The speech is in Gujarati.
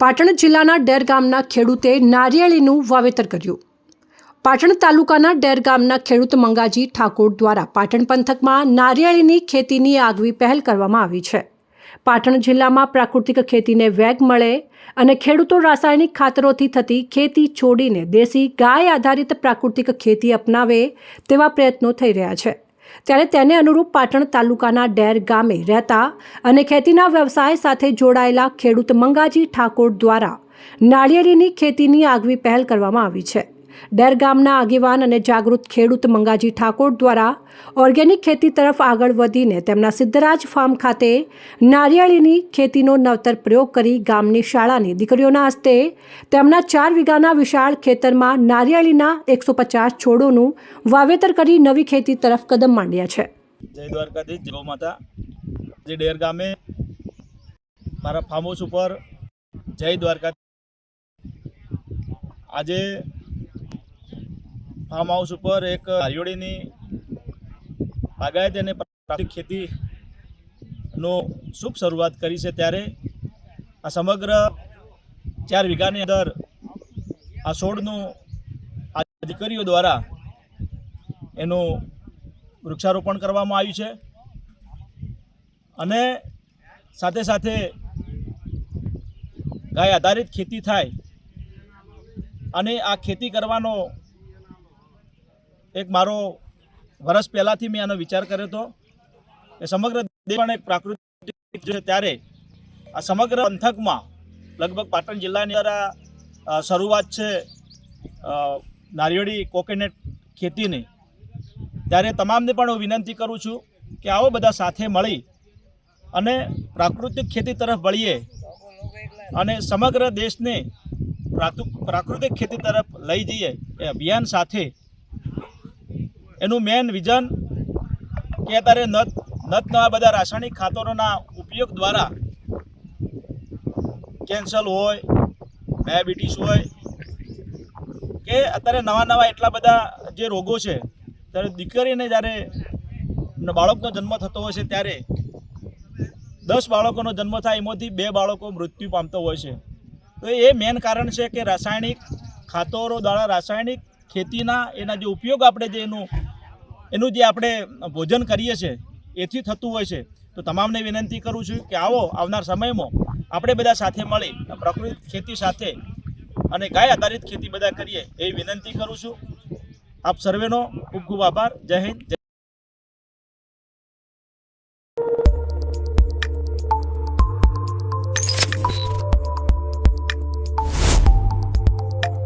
પાટણ જિલ્લાના ડેર ગામના ખેડૂતે નારિયેળીનું વાવેતર કર્યું. પાટણ તાલુકાના ડેર ગામના ખેડૂત મંગાજી ઠાકોર દ્વારા પાટણ પંથકમાં નારિયેળીની ખેતીની આગવી પહેલ કરવામાં આવી છે. પાટણ જિલ્લામાં પ્રાકૃતિક ખેતીને વેગ મળે અને ખેડૂતો રાસાયણિક ખાતરોથી થતી ખેતી છોડીને દેશી ગાય આધારિત પ્રાકૃતિક ખેતી અપનાવે તેવા પ્રયત્નો થઈ રહ્યા છે. ત્યારે તેને અનુરૂપ પાટણ તાલુકાના ડેર ગામે રહેતા અને ખેતીના વ્યવસાય સાથે જોડાયેલા ખેડૂત મંગાજી ઠાકોર દ્વારા નાળિયેરીની ખેતીની આગવી પહેલ કરવામાં આવી છે. ડેર ગામના આગેવાન અને જાગૃત ખેડૂત મંગાજી ઠાકોર દ્વારા ઓર્ગેનિક ખેતી તરફ આગળ વધીને તેમના સિદ્ધરાજ ફાર્મ ખાતે નારિયેળીની ખેતીનો નવતર પ્રયોગ કરી ગામની શાળાની દીકરીઓના હસ્તે તેમના ચાર વીઘાના વિશાળ ખેતરમાં નારિયેળીના એકસો પચાસ છોડોનું વાવેતર કરી નવી ખેતી તરફ કદમ માંડ્યા છે. જય દ્વારકાધીશ જીવો માતા જે ડેર ગામે મારા ફાર્મ ઉપર જય દ્વારકા આજે ફાર્મ હાઉસ ઉપર એક હરિયોળીની બાગાયત અને પ્રાકૃતિક ખેતીનો શુભ શરૂઆત કરી છે ત્યારે આ સમગ્ર ચાર વીઘાની અંદર આ છોડનું આ દીકરીઓ દ્વારા એનું વૃક્ષારોપણ કરવામાં આવ્યું છે. અને સાથે સાથે ગાય આધારિત ખેતી થાય અને આ ખેતી કરવાનો એક મારો વર્ષ પહેલાંથી મેં આનો વિચાર કર્યો હતો કે સમગ્ર દેશ એક પ્રાકૃતિક છે. ત્યારે આ સમગ્ર પંથકમાં લગભગ પાટણ જિલ્લાની દ્વારા શરૂઆત છે નારિયેળી કોકોનટ ખેતીની. ત્યારે તમામને પણ હું વિનંતી કરું છું કે આવો બધા સાથે મળી અને પ્રાકૃતિક ખેતી તરફ વળીએ અને સમગ્ર દેશને પ્રાકૃ- પ્રાકૃતિક ખેતી તરફ લઈ જઈએ એ અભિયાન સાથે એનું મેન વિઝન કે અત્યારે નત નત નવા બધા રાસાયણિક ખાતરોના ઉપયોગ દ્વારા કેન્સર હોય, ડાયાબિટીસ હોય, કે અત્યારે નવા નવા એટલા બધા જે રોગો છે, ત્યારે દીકરીને જ્યારે બાળકનો જન્મ થતો હોય છે ત્યારે દસ બાળકોનો જન્મ થાય, એમાંથી બે બાળકો મૃત્યુ પામતો હોય છે. તો એ મેન કારણ છે કે રાસાયણિક ખાતરો દ્વારા રાસાયણિક ખેતીના એના જે ઉપયોગ આપણે જે એનું એનું જે આપણે ભોજન કરીએ છીએ, એથી થતું હોય છે. તો તમામને વિનંતી કરું છું કે આવો, આવનાર સમયમાં આપણે બધા સાથે મળી પ્રકૃતિ ખેતી સાથે અને ગાય આધારિત ખેતી બધા કરીએ, એવી વિનંતી કરું છું. આપ સર્વેનો ખૂબ ખૂબ આભાર. જય હિન્દ